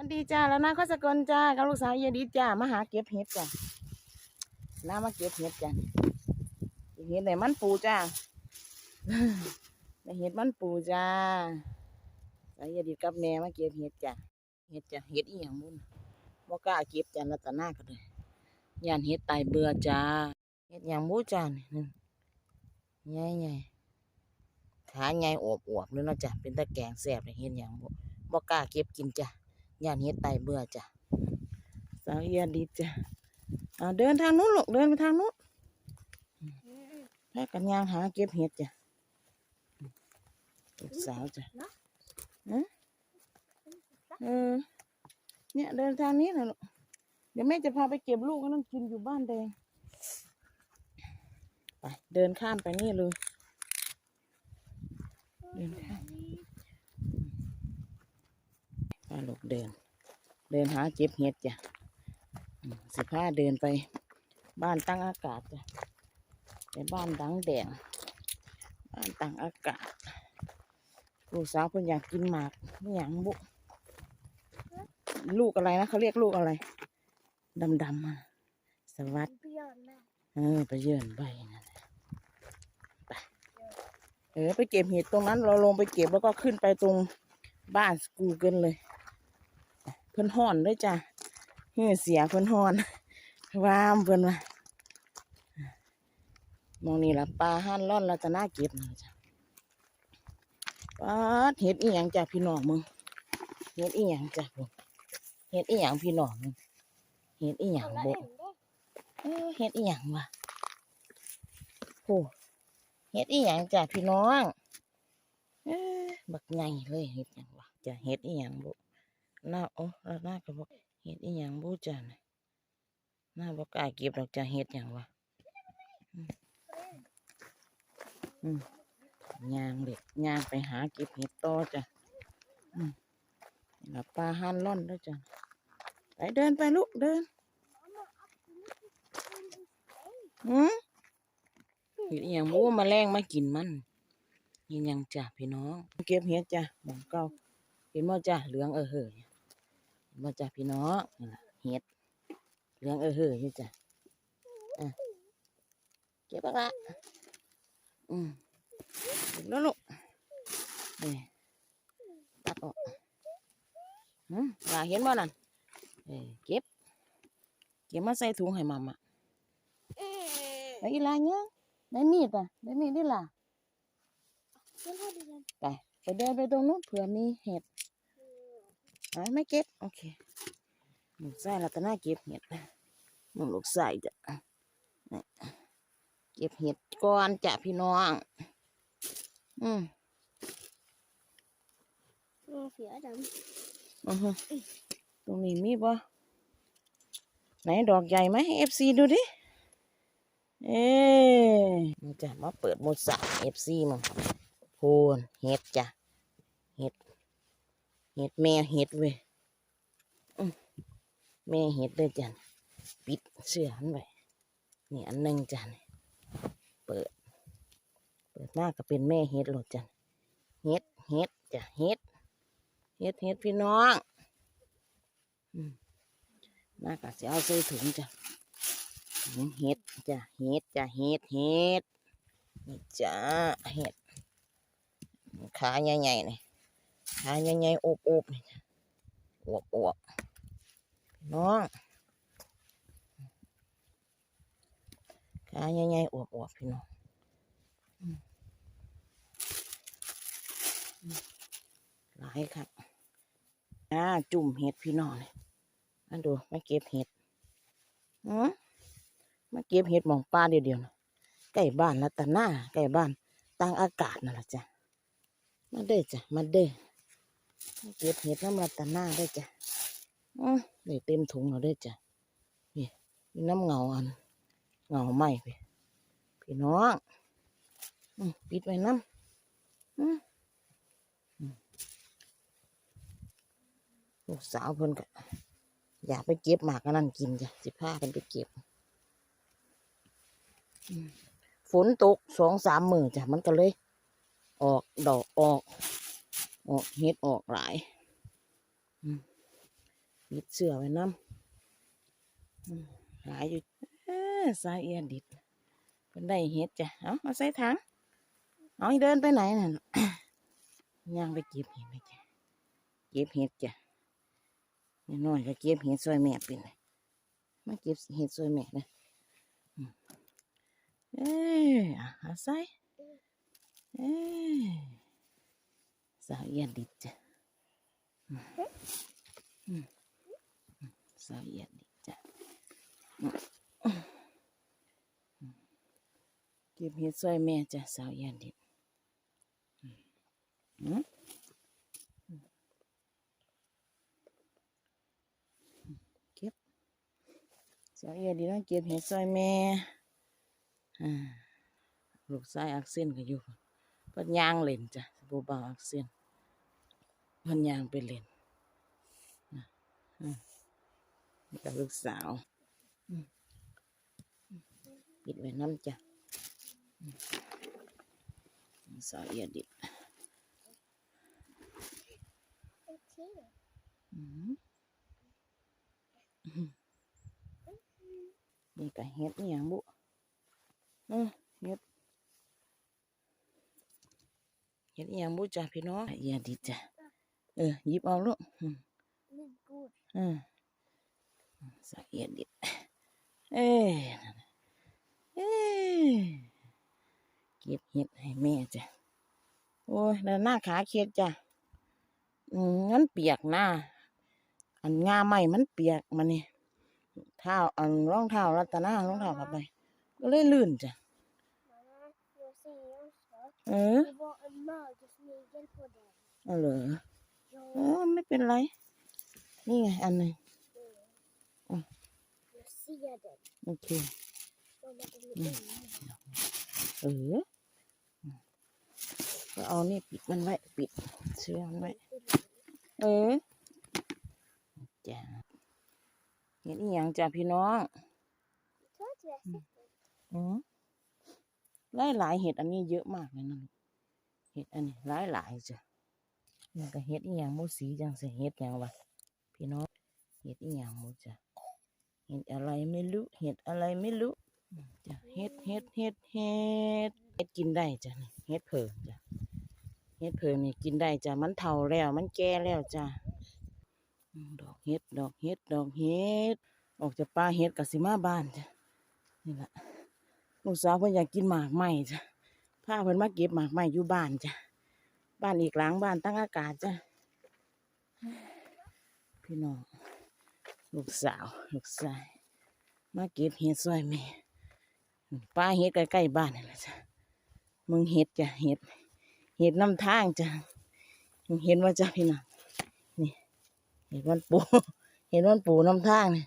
วันดีจ้าแล้วนะข้าสกลจ้ากับลูกสาวเยดีจ้ามาหาเก็บเห็ดจ้ะน้ามาเก็บเห็ดจ้ะเก็บเห็ดไหนมันปูจ้าเห็ดมันปูจ้าสายเยดีกับแม่มาเก็บเห็ดจ้ะเห็ดจ้ะเห็ดอีหยังบุญบ่กล้าเก็บจ้ะรัตนาก็เลยยานเห็ดตายเบื่อจ้าเห็ดหยังบูจ้านี่นึงใหญ่ใหญ่ขาใหญ่อวบอวบเลยนะจ้ะเป็นตะแกงแซ่บเห็ดหยังบ่บ่กล้าเก็บกินจ้ะ ย่านเฮ็ดไตเบื่อจ้ะสาวเอียดีจ้ะอ่าเดินทางนู้นลูกเดินไปทางนู้นแพ้กันยางหาเก็บเห็ดจ้ะลูกสาวจ้ะฮะเออเนี่ยเดินทางนี้นะลูกเดี๋ยวแม่จะพาไปเก็บลูกก็ต้องกินอยู่บ้านแดงไปเดินข้ามไปนี่เลยเดินข้าม พา ลูกเดิน เดินหาเก็บเห็ดจ้ะสิพาเดินไปบ้านตั้งอากาศจ้ะไปบ้านดังแดงบ้านตั้งอากาศลูกสาวเพิ่นอยากกินหมากอย่างบุลูกอะไรนะเขาเรียกลูกอะไรดำๆอะสวัสดีเออไปเยื่อนใบนะไปเออไปเก็บเห็ดตรงนั้น เราลงไปเก็บแล้วก็ขึ้นไปตรงบ้านสกูเกิลเลย พิ่นห่อนด้วยจ้ะเฮ้อเสียเพิ่นห่อนว้ามเพิ่นว่ามองนี่ละปลาห้านร่อนเราจะน่าเก็บนะจ้ะปาเห็ดอีหยังจ้ะพี่น้องมึงเห็ดอีหยังจ้ะผมเห็ดอีหยังพี่น้องมึงเห็ดอีหยังบ่เห็ดอีหยังวะโหเฮ็ดอีหยังจ้ะพี่น้องเอ้อบักไงเลยเฮ็ดหยังวะจะเฮ็ดอีหยังบุ หน้าโอ้แล้วหน้าก็บอกเฮ็ดอีหยังบุจ้ะน่ะหน้าบ่กล้าเก็บดอกจะเฮ็ดหยังวะอืมยางเด็กยางไปหาเก็บเห็ดต่อจ้ะอืมนี่ล่ะปลาหันล่อนด้วยจ้ะไปเดินไปลูกเดินหืมเห็ดอหย่างบูมาแรงมากินมันเห็นหยังจ้ะพี่น้อง เก็บเห็ดจ้ะหมองเก่าเห็นบ่จ้ะเหลืองเออเห่อ เห็นบ่จ้ะพี่น้องนี่ล่ะเห็ดเหลืองเออเห่ออยู่จ้ะอะเก็บปะละอืมเก็บแล้วลูกนี่ตัดออกหืมหลาเห็นบ่นั่นเอ้ยเก็บ เก็บมาใส่ถุงให้มัมอะไอ้ลาเนี่ยได้มีดอะได้มีดดิล่ะเพื่อนพ่อดีกันไปไปเดินไปตรงนู้นเผื่อมีเห็ด ไปไม่เก็บโอเคลูกไส้รัตนาเก็บเห็ดมึงลูกไส้จ้ะนี่เก็บเห็ดก่อนจ้ะพี่น้อง อืมมีเสือดอือฮึตรงนี้มีบ่ไหนดอกใหญ่ไหมเอฟซีดูดิ เอ๊มันจะมาเปิดหมดสามเอฟซีมั้งโพนเห็ดจ้ะเห็ด เห็ดแม่เห็ดเว้ยแม่เห็ดด้อจ้ะปิดเสื้อมันไว้นี่อันหนึ่งจ้ะนี่เปิด เปิดมากก็เป็นแม่เห็ดหลดจ้ะเห็ดเห็ดจ้ะเห็ดเห็ดเห็ดพี่น้องอืมน่าก็จะเอาใส่ถุงจ้ะถุงเห็ดจ้ะเห็ดจ้ะเห็ดเห็ดนี่จ้าเห็ดขาใหญ่ๆนี่ย ขาใหญ่ๆอบๆอวบอวบน้องขาใหญ่ๆอวบอวบๆพี่น้องหลายครับอ่าจุ่มเห็ดพี่น้องนี่มาดูมาเก็บเห็ดอืมมาเก็บเห็ดหมองป้าเดียวๆนะใกล้บ้านรัตนาใกล้บ้านตั้งอากาศนั่นแหละจ้ะมาเด้อจ้ะมาเด้อ เก็บเห็ดน้ำรัตนาได้อจ้ะอือได้เต็มถุงแล้วเด้อจ้ะนี่มีน้ำเงาอันเงาไหมพี่พี่น้องอืมปิดไว้น้ำอืมอืมลูกสาวเพิ่นก็อยากไปเก็บหมากอันนั่นกินจ้ะสิพากันไปเก็บอืมฝนตกสองสามมือจ้ะมันก็เลย ออกดอกออก ออกเห็ดออกหลายอืมปิดเสื้อไว้น้ำหลายอยู่สายเอียดิดเพิ่นได้เฮ็ดจ้ะเอามาใส่ถังเอาเดินไปไหนน่ะย่างไปเก็บเห็ดไปจ้ะเก็บเห็ดจ้ะน้อยก็เก็บเห็ดซอยแม่เป็นมาเก็บเห็ดซอยแม่นะเอ้ยอะอาใส่เอ้ย สาวเอียดิดจ้ะสาวเอียดิดจ้ะเก็บเห็ดซอยแม่จ้ะสาวเอียดิดเก็บสาวเอียดีนะเก็บเห็ดซอยแม่ลูกชายอักเส้นก็อยู่เพิ่นย่างเล่นจ้ะบูบาอักเส้น พิ่นยางไปเล่นนนี่กับลูกสาวปิดไว้น้ำจ้ะสาวเอียดิโอเคอืมอืมนี่ก็เฮ็ดนี่ยังบุเออเฮ็ดเฮ็ดนี่ยังบุจ้ะพี่น้องอย่าดีจ้ะ เออหยิบเอาลูกอืมนี่กูดเออสะเอียดดิเอ้ยนั่นน่ะเอ้ยเก็บเฮ็ดให้แม่จ้ะโอ้ยแล้วหน้าขาเครียดจ้ะอืมงั้นเปียกหน้า อันงาใหม่มันเปียกมันนี่เท้าอันรองเท้ารัตนารองเท้าผ้าใบก็เลยลื่นจ้ะมาโยซี่โยสอเออกูบอกอันมาจะมีเกันพอดีเอาเหรอโย เออไม่เป็นไร นี่ไงอันหนึงโยซี่อะเด็กโอเคโยมาตรงนี้เออก็เอานี่ปิดมันไว้ ปิดเสื้อมันไว้เออจ้ะเห็นอีหยังจ้ะพี่น้องชอบจะอืมหลายหลายๆเห็ดอันนี้เยอะมากเลยนะลูกเห็ดอันนี้หลายหลายๆจ้ะ นี่ก็เห็ดอีหยังมูสีจังสิเห็ดหยังวะพี่น้องเห็ดอีหยังมูจ้ะเห็ดอะไรไม่รู้เห็ดอะไรไม่รู้จ้ะเห็ดเห็ดเห็ดเห็ดเห็ดกินได้จ้ะเห็ดเผิงจ้ะเห็ดเผิงนี่กินได้จ้ะมันเฒ่าแล้วมันแก่แล้วจ้ะดอกเห็ดดอกเห็ดดอกเห็ดออกจากป่าเห็ดกับสิมาบ้านจ้ะนี่แหละลูกสาวเพิ่นอยากกินหมากไหมจ้ะพาเพิ่นมาเก็บหมากไหมอยู่บ้านจ้ะ บ้านอีกหลังบ้านตั้งอากาศจ้ะพี่น้องลูกสาวลูกชายมาเก็บเห็ดซอยแม่ป้าเห็ดใกล้ๆบ้านนี่แหละจ้ะมึงเห็ดจ้ะเห็ดเห็ดน้ำทางจ้ะมึงเห็นว่าจ้ะพี่น้องนี่เห็ดมันปูเห็ดมันปูน้ำทางนี่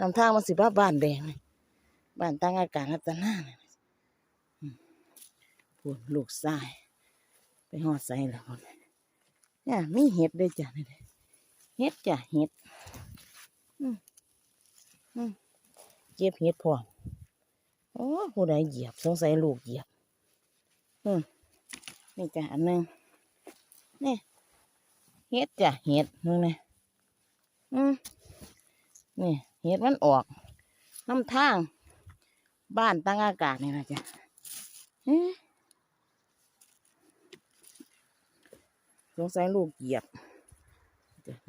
น้ำทางมันสิบ้าบ้านแดงนี่บ้านตั้งอากาศรัตนาเนี่ยอืมพูดลูกชาย ไปหอดใส่แล้วคนเนี่ยมีเห็ดด้วยจ้ะนี่เห็ดจ้ะเห็ดเก็บเห็ดพร้อมโอ้ผู้ใดเหยียบสงสัยลูกเหยียบอืมนี่จ้ะอันหนึงนี่เห็ดจ้ะเห็ดนึงนี่อืมนี่เห็ดมันออกน้ำทาง บ้านตั้งอากาศนี่นะจ๊ะเอ๊ะ สงสัยลูกเหยียบ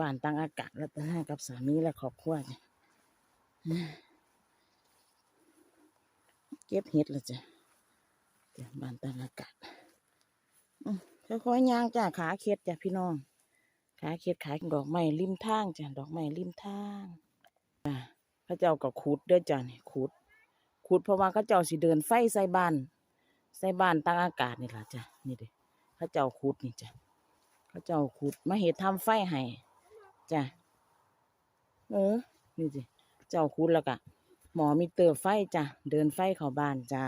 บ้านตั้งอากาศแล้วตั้งให้กับสามีและครอบครัวจ้ะเก็บเห็ดแล้วจ้ะจ้ะบ้านตั้งอากาศค่อยๆย่างจ้ะขาเข็ดจ้ะพี่น้อง ขาเข็ดขายดอกไม้ริมทางจ้ะดอกไม้ริมทางอะพระเจ้าก็ขุดด้อจ้ะนี่ขุดขุดเพราะว่าเขาเจ้าสิเดินไฟใส่บ้าน ใส่บ้านตั้งอากาศนี่ละจ้ะนี่เด้เขาเจ้าขุดนี่จ้ะ เขาเจ้าขุดมาเฮ็ดทำไฟให้จ้ะเออนี่สิเจ้าขุดแล้วก็หมอมีเตอร์ไฟจ้ะเดินไฟเข้าบ้านจ้า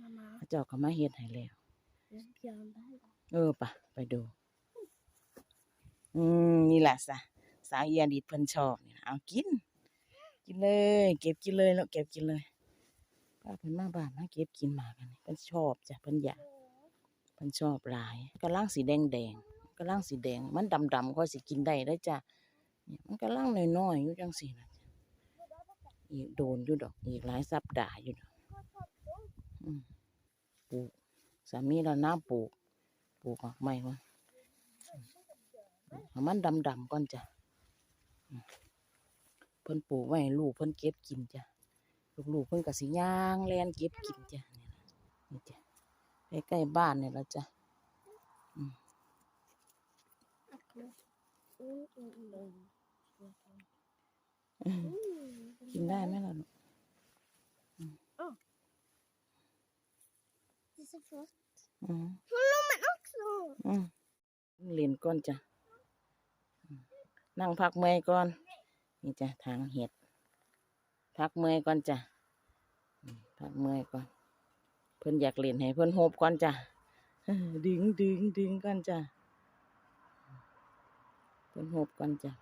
มามาเขาเจ้าก็มาเฮ็ดให้แล้วเริ่มยอมบ้านเออปะไปดู อืมนี่แหละสะสาวเอียดิดเพิ่นชอบนี่นะเอากิน กินเลย เก็บกินเลยแล้วเก็บกินเลยป้าเพิ่นมาบ้านมาเก็บกินหมากอันนี้เพิ่นชอบจ้ะเพิ่นอยากเพิ่นชอบหลายกำลังสีแดงแดงๆ กำลังสีแดง มันดำดำๆก็สิกินได้ได้จ้ะเนี่ยมันกำลังน้อยๆอยู่จังสี่นะอีกโดนอยู่ดอก อีกหลายสัปดาห์อยู่ดอกปลูกสามีเราน้ำปลูกปลูกหมากไม้มาให้มันดำๆก่อนจ้ะเพิ่นปลูกไว้ลูกเพิ่นเก็บกินจ้ะลูกๆเพิ่นก็สิย่างแลนเก็บกินจ้ะนี่จ้ะใกล้ๆบ้านเนี่ละจ้ะ อืมอืมอืม อืม อืม กินได้ไหมล่ะลูก This is first. อืม Men också. อืมเล่นก่อนจ้ะอืมนั่งพักเมื่อยก่อน นี่จ้ะทางเห็ด พักเมื่อยก่อนจ้ะอืมพักเมื่อยก่อน เพิ่นอยากเล่นให้เพิ่นโฮบก่อนจ้ะ ดึงดึงดึงก่อนจ้ะ เพิ่นโฮบก่อนจ้ะ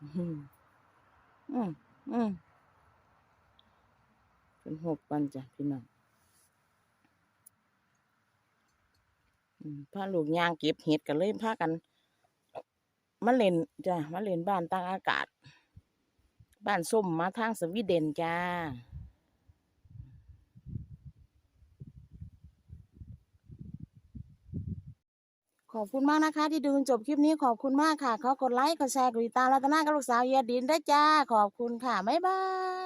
อืมอืมอืมเพิ่นโฮบก่อนจ้ะพี่น้องพาลูกยางเก็บเห็ดกันเลยพากันมาเล่นจ้ะมาเล่นบ้านต่างอากาศ บ้านส้มมาทางสวีเดนจ้า ขอบคุณมากนะคะ ที่ดูจนจบคลิปนี้ขอบคุณมากค่ะเขากดไลค์กดแชร์กดติดตามรัตนากับลูกสาวเยียดินได้จ้า ขอบคุณค่ะ บ๊ายบาย